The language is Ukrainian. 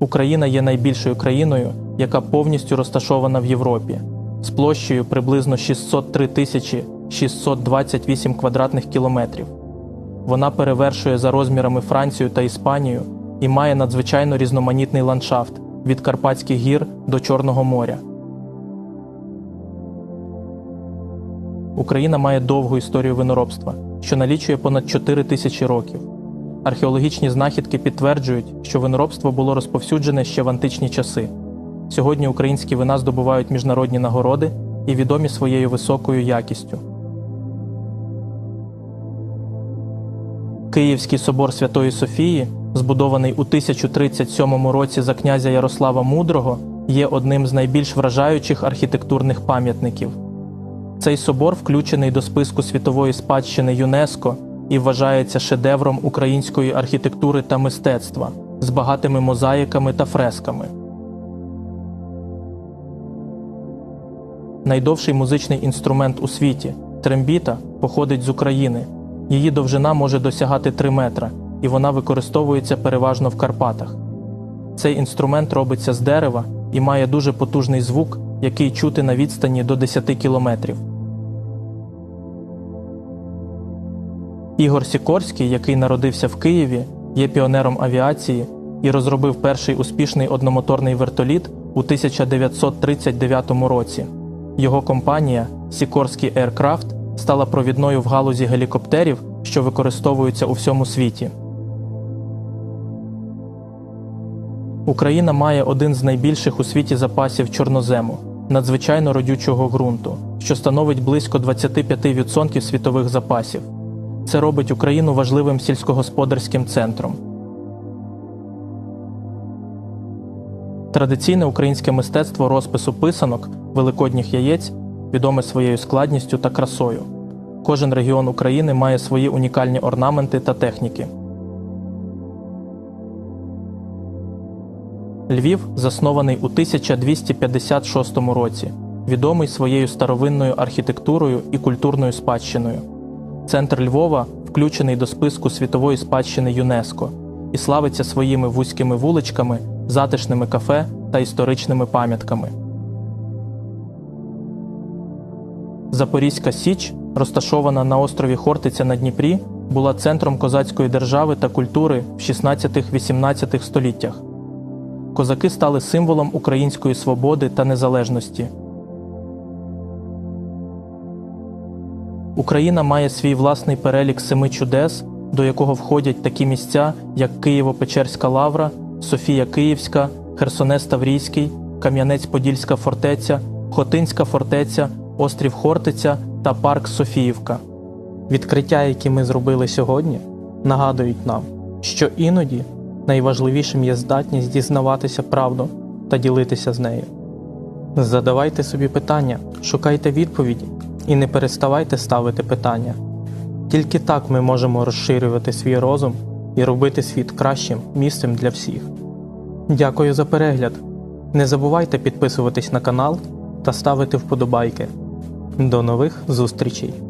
Україна є найбільшою країною, яка повністю розташована в Європі, з площею приблизно 603 тисячі 628 квадратних кілометрів. Вона перевершує за розмірами Францію та Іспанію і має надзвичайно різноманітний ландшафт від Карпатських гір до Чорного моря. Україна має довгу історію виноробства, що налічує понад 4 тисячі років. Археологічні знахідки підтверджують, що виноробство було розповсюджене ще в античні часи. Сьогодні українські вина здобувають міжнародні нагороди і відомі своєю високою якістю. Київський собор Святої Софії, збудований у 1037 році за князя Ярослава Мудрого, є одним з найбільш вражаючих архітектурних пам'ятників. Цей собор включений до списку світової спадщини ЮНЕСКО і вважається шедевром української архітектури та мистецтва з багатими мозаїками та фресками. Найдовший музичний інструмент у світі трембіта походить з України. Її довжина може досягати 3 метра, і вона використовується переважно в Карпатах. Цей інструмент робиться з дерева і має дуже потужний звук, який чути на відстані до 10 кілометрів. Ігор Сікорський, який народився в Києві, є піонером авіації і розробив перший успішний одномоторний вертоліт у 1939 році. Його компанія Сікорський Aircraft стала провідною в галузі гелікоптерів, що використовуються у всьому світі. Україна має один з найбільших у світі запасів чорнозему, надзвичайно родючого ґрунту, що становить близько 25% світових запасів. Це робить Україну важливим сільськогосподарським центром. Традиційне українське мистецтво розпису писанок, великодніх яєць відоме своєю складністю та красою. Кожен регіон України має свої унікальні орнаменти та техніки. Львів заснований у 1256 році, відомий своєю старовинною архітектурою і культурною спадщиною. Центр Львова включений до списку світової спадщини ЮНЕСКО і славиться своїми вузькими вуличками, затишними кафе та історичними пам'ятками. Запорізька Січ, розташована на острові Хортиця на Дніпрі, була центром козацької держави та культури в 16-18 століттях. Козаки стали символом української свободи та незалежності. Україна має свій власний перелік семи чудес, до якого входять такі місця, як Києво-Печерська лавра, Софія Київська, Херсонес Таврійський, Кам'янець-Подільська фортеця, Хотинська фортеця, Острів Хортиця та парк Софіївка. Відкриття, які ми зробили сьогодні, нагадують нам, що іноді найважливішим є здатність дізнаватися правду та ділитися з нею. Задавайте собі питання, шукайте відповіді і не переставайте ставити питання. Тільки так ми можемо розширювати свій розум і робити світ кращим місцем для всіх. Дякую за перегляд. Не забувайте підписуватись на канал та ставити вподобайки. До нових зустрічей!